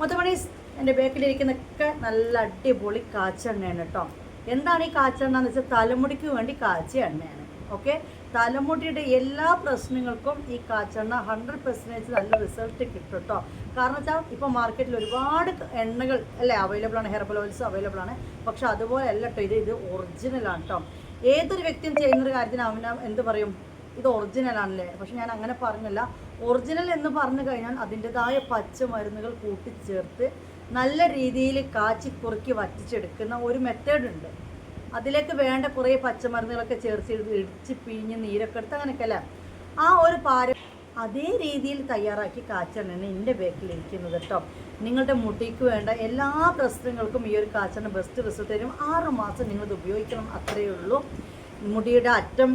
മൊത്തമണി എന്റെ ബേക്കിലിരിക്കുന്നൊക്കെ നല്ല അടിപൊളി കാച്ചെണ്ണയാണ് കേട്ടോ. എന്താണ് ഈ കാച്ചെണ്ണ എന്ന് വെച്ചാൽ തലമുടിക്ക് വേണ്ടി കാച്ച എണ്ണയാണ് ഓക്കെ? തലമുടിയുടെ എല്ലാ പ്രശ്നങ്ങൾക്കും ഈ കാച്ചെണ്ണ ഹൺഡ്രഡ് പെർസെന്റേജ് നല്ല റിസൾട്ട് കിട്ടും കേട്ടോ. കാരണം വെച്ചാൽ ഇപ്പോൾ മാർക്കറ്റിൽ ഒരുപാട് എണ്ണകൾ അല്ലേ അവൈലബിൾ ആണ് ഹെർബൽ ഓയിൽസ് അവൈലബിൾ ആണ്. പക്ഷെ അതുപോലെ അല്ല കേട്ടോ ഇത് ഇത് ഒറിജിനലാണ് കേട്ടോ. ഏതൊരു വ്യക്തിയും ചെയ്യുന്നൊരു കാര്യത്തിന് അവന എന്ത് പറയും? ഇത് ഒറിജിനലാണല്ലേ പക്ഷെ ഞാൻ അങ്ങനെ പറഞ്ഞല്ല. ഒറിജിനൽ എന്ന് പറഞ്ഞു കഴിഞ്ഞാൽ അതിന്റെതായ പച്ചമരുന്നുകൾ കൂട്ടിച്ചേർത്ത് നല്ല രീതിയിൽ കാച്ചി കുറുക്കി വറ്റിച്ചെടുക്കുന്ന ഒരു മെത്തേഡ് ഉണ്ട്. അതിലേക്ക് വേണ്ട കുറേ പച്ചമരുന്നുകളൊക്കെ ചേർത്ത് ഇടിച്ച് പിഴിഞ്ഞ് നീരൊക്കെ എടുത്ത് അങ്ങനെയൊക്കെ അല്ല? ആ ഒരു പാര അതേ രീതിയിൽ തയ്യാറാക്കി കാച്ചെണ്ണയാണ് എന്റെ ബേക്കിലിരിക്കുന്നത് കേട്ടോ നിങ്ങളുടെ മുടിക്ക് വേണ്ട എല്ലാ പ്രശ്നങ്ങൾക്കും ഈ ഒരു കാച്ചെണ്ണ ബെസ്റ്റ് റിസൾട്ട് തരും. ആറ് മാസം നിങ്ങളിത് ഉപയോഗിക്കണം അത്രയേ ഉള്ളൂ. മുടിയുടെ അറ്റം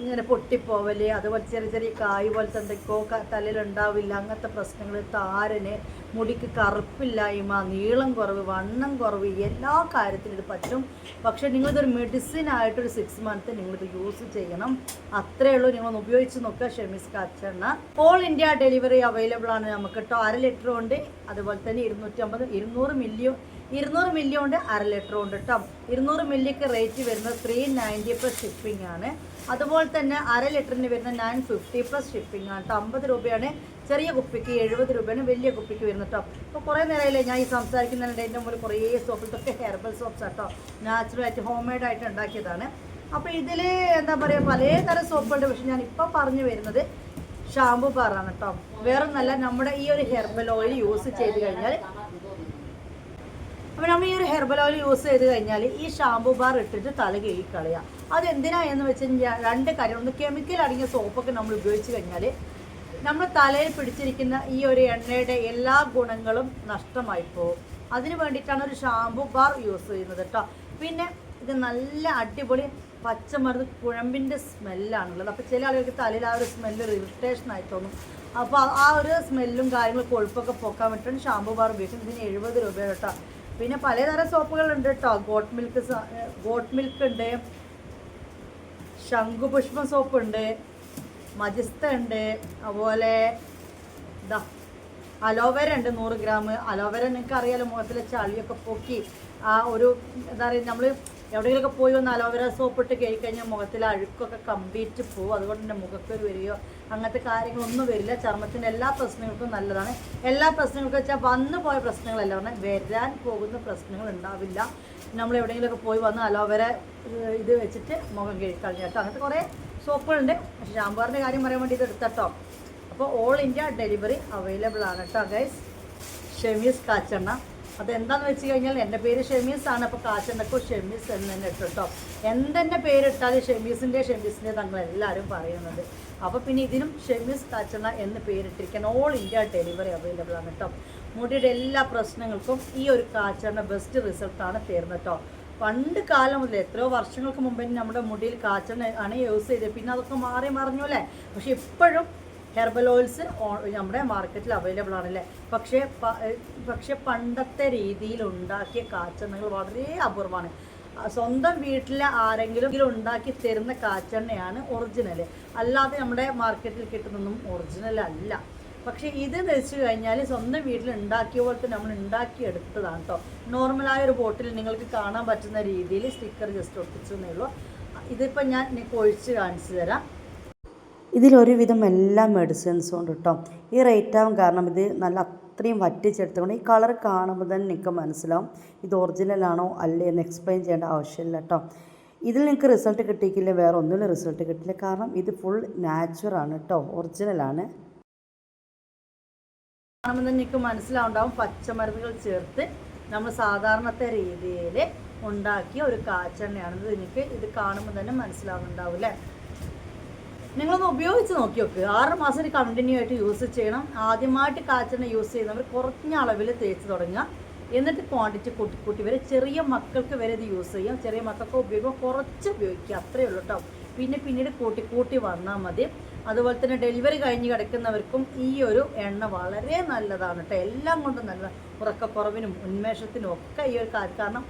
ഇങ്ങനെ പൊട്ടിപ്പോവൽ അതുപോലെ ചെറിയ ചെറിയ കായ് പോലത്തെ എന്തൊക്കെയോ തലയിലുണ്ടാവില്ല അങ്ങനത്തെ പ്രശ്നങ്ങൾ താരന് മുടിക്ക് കറുപ്പില്ലായ്മ നീളം കുറവ് വണ്ണം കുറവ് എല്ലാ കാര്യത്തിനും ഇത് പറ്റും. പക്ഷേ നിങ്ങളിതൊരു മെഡിസിൻ ആയിട്ടൊരു സിക്സ് മന്ത് നിങ്ങളിത് യൂസ് ചെയ്യണം. അത്രയേ ഉള്ളൂ. നിങ്ങളൊന്ന് ഉപയോഗിച്ച് നോക്കുക ഷെമിസ് കാച്ചെണ്ണ ഓൾ ഇന്ത്യ ഡെലിവറി അവൈലബിൾ ആണ് നമുക്ക്. കേട്ടോ അര ലിറ്റർ ഉണ്ട്. അതുപോലെ തന്നെ ഇരുന്നൂറ്റമ്പത് ഇരുന്നൂറ് മില്ലിയോ ഇരുന്നൂറ് മില്ലി ഉണ്ട് അര ലിറ്റർ ഉണ്ട് കേട്ടോ ഇരുന്നൂറ് മില്ലിക്ക് റേറ്റ് വരുന്നത് ത്രീ നയന്റി പ്ലസ് ഷിപ്പിംഗ് ആണ്. അതുപോലെ തന്നെ അര ലിറ്ററിന് വരുന്ന നയൻ ഫിഫ്റ്റി പ്ലസ് ഷിപ്പിംഗ് ആണ്. അമ്പത് രൂപയാണ്. ചെറിയ കുപ്പിക്ക് എഴുപത് രൂപയാണ്. വലിയ കുപ്പിക്ക് വരുന്നത് കേട്ടോ ഇപ്പോൾ കുറേ നേരമല്ലേ ഞാൻ ഈ സംസാരിക്കുന്നതിന്റെ എന്റെ മുകളിൽ കുറേ സോപ്പ് ഇതൊക്കെ ഹെർബൽ സോപ്സ് കേട്ടോ നാച്ചുറലായിട്ട് ഹോം മെയ്ഡ് ആയിട്ട് ഉണ്ടാക്കിയതാണ്. അപ്പോൾ ഇതിൽ എന്താ പറയുക പലതരം സോപ്പുണ്ട് പക്ഷെ ഞാൻ ഇപ്പോൾ പറഞ്ഞു വരുന്നത് ഷാമ്പു ബാറാണ് കേട്ടോ വേറൊന്നല്ല നമ്മുടെ ഈ ഒരു ഹെർബൽ ഓയിൽ യൂസ് ചെയ്ത് കഴിഞ്ഞാൽ അപ്പോൾ നമ്മൾ ഈ ഒരു ഹെർബൽ ഓയിൽ യൂസ് ചെയ്ത് കഴിഞ്ഞാൽ ഈ ഷാമ്പു ബാർ ഇട്ടിട്ട് തല കഴുകി അത് എന്തിനാ എന്ന് വെച്ച് കഴിഞ്ഞാൽ രണ്ട് കാര്യം. ഒന്ന് കെമിക്കൽ അടങ്ങിയ സോപ്പൊക്കെ നമ്മൾ ഉപയോഗിച്ച് കഴിഞ്ഞാൽ നമ്മൾ തലയിൽ പിടിച്ചിരിക്കുന്ന ഈ ഒരു എണ്ണയുടെ എല്ലാ ഗുണങ്ങളും നഷ്ടമായി പോകും. അതിന് വേണ്ടിയിട്ടാണ് ഒരു ഷാമ്പു ബാർ യൂസ് ചെയ്യുന്നത് കേട്ടോ പിന്നെ ഇത് നല്ല അടിപൊളി പച്ചമരുന്ന് കുഴമ്പിന്റെ സ്മെല്ലാണുള്ളത്. അപ്പോൾ ചില ആളുകൾക്ക് തലയിൽ ആ ഒരു സ്മെല്ല് ഇറിറ്റേഷൻ ആയി തോന്നും. അപ്പോൾ ആ ഒരു സ്മെല്ലും കാര്യങ്ങളും കൊഴുപ്പൊക്കെ പോക്കാൻ വേണ്ടിയിട്ടാണ് ഷാമ്പു ബാർ ഉപയോഗിക്കുന്നത്. ഇതിന് എഴുപത് രൂപ കേട്ടോ പിന്നെ പലതരം സോപ്പുകളുണ്ട് കേട്ടോ ഗോട്ട് മിൽക്ക് ഗോട്ട് മിൽക്ക് ഉണ്ട് ശംഖുപുഷ്പം സോപ്പ് ഉണ്ട് മജിസ്ത ഉണ്ട് അതുപോലെ അലോവേര ഉണ്ട് നൂറ് ഗ്രാം. അലോവേര നിങ്ങൾക്ക് അറിയാലോ മുഖത്തിലെ ചളിയൊക്കെ പൊക്കി ആ ഒരു എന്താ പറയുക നമ്മൾ എവിടെയെങ്കിലുമൊക്കെ പോയി വന്ന് അലോവേര സോപ്പ് ഇട്ട് കഴിക്കഴിഞ്ഞാൽ മുഖത്തിലെ അഴുക്കൊക്കെ കംപ്ലീറ്റ് പോകും അതുകൊണ്ട് തന്നെ മുഖക്കൊരു വരികയോ അങ്ങനത്തെ കാര്യങ്ങളൊന്നും വരില്ല. ചർമ്മത്തിന്റെ എല്ലാ പ്രശ്നങ്ങൾക്കും നല്ലതാണ്. എല്ലാ പ്രശ്നങ്ങൾക്കും വെച്ചാൽ വന്നു പോയ പ്രശ്നങ്ങളല്ല പറഞ്ഞാൽ വരാൻ പോകുന്ന പ്രശ്നങ്ങൾ ഉണ്ടാവില്ല. നമ്മൾ എവിടെയെങ്കിലുമൊക്കെ പോയി വന്ന് അലോവേര ഇത് വെച്ചിട്ട് മുഖം കഴിക്കളഞ്ഞു കേട്ടോ അങ്ങനത്തെ കുറേ സോപ്പുകളുണ്ട്. പക്ഷേ ഷാമ്പാറിന്റെ കാര്യം പറയാൻ വേണ്ടി ഇത് എടുത്തട്ടോ. അപ്പോൾ ഓൾ ഇന്ത്യ ഡെലിവറി അവൈലബിൾ ആണ് കേട്ടോ ഗൈസ്. ഷെമീസ് കാച്ചെണ്ണ. അതെന്താന്ന് വെച്ച് കഴിഞ്ഞാൽ എന്റെ പേര് ഷെമീസ് ആണ്. അപ്പോൾ കാച്ചെണ്ണക്കോ ഷെമീസ് എന്ന് തന്നെ ഇട്ടു കേട്ടോ എന്തെന്നെ പേരിട്ടാലും ഷെമീസിന്റെ ഷെമീസിന്റെ തങ്ങൾ എല്ലാവരും പറയുന്നത്. അപ്പോൾ പിന്നെ ഇതിനും ഷെമീസ് കാച്ചെണ്ണ എന്ന് പേരിട്ടിരിക്കാൻ ഓൾ ഇന്ത്യ ഡെലിവറി അവൈലബിൾ ആണ് കേട്ടോ മുടിയുടെ എല്ലാ പ്രശ്നങ്ങൾക്കും ഈ ഒരു കാച്ചെണ്ണ ബെസ്റ്റ് റിസൾട്ടാണ് തരുന്നത് കേട്ടോ പണ്ട് കാലം മുതൽ എത്രയോ വർഷങ്ങൾക്ക് മുമ്പേ നമ്മുടെ മുടിയിൽ കാച്ചെണ്ണ ആണ് യൂസ് ചെയ്തത്. പിന്നെ അതൊക്കെ മാറി മറിഞ്ഞു അല്ലേ? പക്ഷെ ഇപ്പോഴും ഹെർബൽ ഓയിൽസ് നമ്മുടെ മാർക്കറ്റിൽ അവൈലബിൾ ആണല്ലേ? പക്ഷേ പക്ഷേ പണ്ടത്തെ രീതിയിൽ ഉണ്ടാക്കിയ കാച്ചെണ്ണകൾ വളരെ അപൂർവമാണ്. സ്വന്തം വീട്ടിലെ ആരെങ്കിലും ഉണ്ടാക്കി തരുന്ന കാച്ചെണ്ണയാണ് ഒറിജിനൽ അല്ലാതെ നമ്മുടെ മാർക്കറ്റിൽ കിട്ടുന്നൊന്നും ഒറിജിനൽ അല്ല. പക്ഷേ ഇത് വെച്ച് കഴിഞ്ഞാൽ സ്വന്തം വീട്ടിൽ ഉണ്ടാക്കിയ പോലത്തെ നമ്മൾ ഉണ്ടാക്കിയെടുത്തതാണ് കേട്ടോ നോർമലായ ഒരു ബോട്ടിൽ നിങ്ങൾക്ക് കാണാൻ പറ്റുന്ന രീതിയിൽ സ്റ്റിക്കർ ജസ്റ്റ് ഒട്ടിച്ചു എന്നേ ഉള്ളൂ. ഇതിപ്പോൾ ഞാൻ നിങ്ങൾക്ക് ഒഴിച്ച് കാണിച്ചു തരാം. ഇതിലൊരുവിധം എല്ലാ മെഡിസിൻസും ഉണ്ട് കേട്ടോ ഈ റേറ്റ് ആവും കാരണം ഇത് നല്ല അത്രയും വറ്റിച്ചെടുത്തുകൊണ്ട് ഈ കളർ കാണുമ്പോൾ തന്നെ നിങ്ങൾക്ക് മനസ്സിലാവും ഇത് ഒറിജിനലാണോ അല്ലേ എന്ന് എക്സ്പ്ലെയിൻ ചെയ്യേണ്ട ആവശ്യമില്ല കേട്ടോ ഇതിൽ നിങ്ങൾക്ക് റിസൾട്ട് കിട്ടിയിട്ടില്ല വേറെ ഒന്നിലും റിസൾട്ട് കിട്ടില്ല കാരണം ഇത് ഫുൾ നാച്ചുറാണ് കേട്ടോ ഒറിജിനലാണ് കാണുമ്പോൾ തന്നെ നിങ്ങൾക്ക് മനസ്സിലാവുണ്ടാവും പച്ചമരുന്നുകൾ ചേർത്ത് നമ്മൾ സാധാരണത്തെ രീതിയിൽ ഉണ്ടാക്കിയ ഒരു കാച്ചെണ്ണയാണ് ഇത് എനിക്ക് ഇത് കാണുമ്പോൾ തന്നെ മനസ്സിലാവുന്നുണ്ടാവും അല്ലേ നിങ്ങളൊന്ന് ഉപയോഗിച്ച് നോക്കി നോക്ക് ആറ് മാസം കണ്ടിന്യൂ ആയിട്ട് യൂസ് ചെയ്യണം. ആദ്യമായിട്ട് കാച്ചെണ്ണ യൂസ് ചെയ്യുന്നവർ കുറഞ്ഞ അളവിൽ തേച്ച് തുടങ്ങുക. എന്നിട്ട് ക്വാണ്ടിറ്റി കൂട്ടി കൂട്ടി വരെ ചെറിയ മക്കൾക്ക് വരെ ഇത് യൂസ് ചെയ്യാം. ചെറിയ മക്കൾക്ക് ഉപയോഗിക്കുമ്പോൾ കുറച്ച് ഉപയോഗിക്കുക. അത്രയേ ഉള്ളൂ കേട്ടോ പിന്നെ പിന്നീട് കൂട്ടി കൂട്ടി വന്നാൽ മതി. അതുപോലെ തന്നെ ഡെലിവറി കഴിഞ്ഞ് കിടക്കുന്നവർക്കും ഈ ഒരു എണ്ണ വളരെ നല്ലതാണ് കേട്ടോ എല്ലാം കൊണ്ടും നല്ലതാണ് ഉറക്കക്കുറവിനും ഉന്മേഷത്തിനും ഒക്കെ ഈ ഒരു കാരണം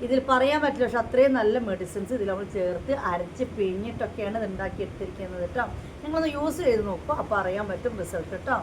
ഇതിൽ പറയാൻ പറ്റില്ല പക്ഷെ അത്രയും നല്ല മെഡിസിൻസ് ഇതിൽ നമ്മൾ ചേർത്ത് അരച്ച് പിഴിഞ്ഞിട്ടൊക്കെയാണ് ഇത് ഉണ്ടാക്കി എടുത്തിരിക്കുന്നത് കേട്ടോ നിങ്ങളൊന്ന് യൂസ് ചെയ്ത് നോക്കുക അപ്പോൾ അറിയാൻ പറ്റും റിസൾട്ട് കേട്ടോ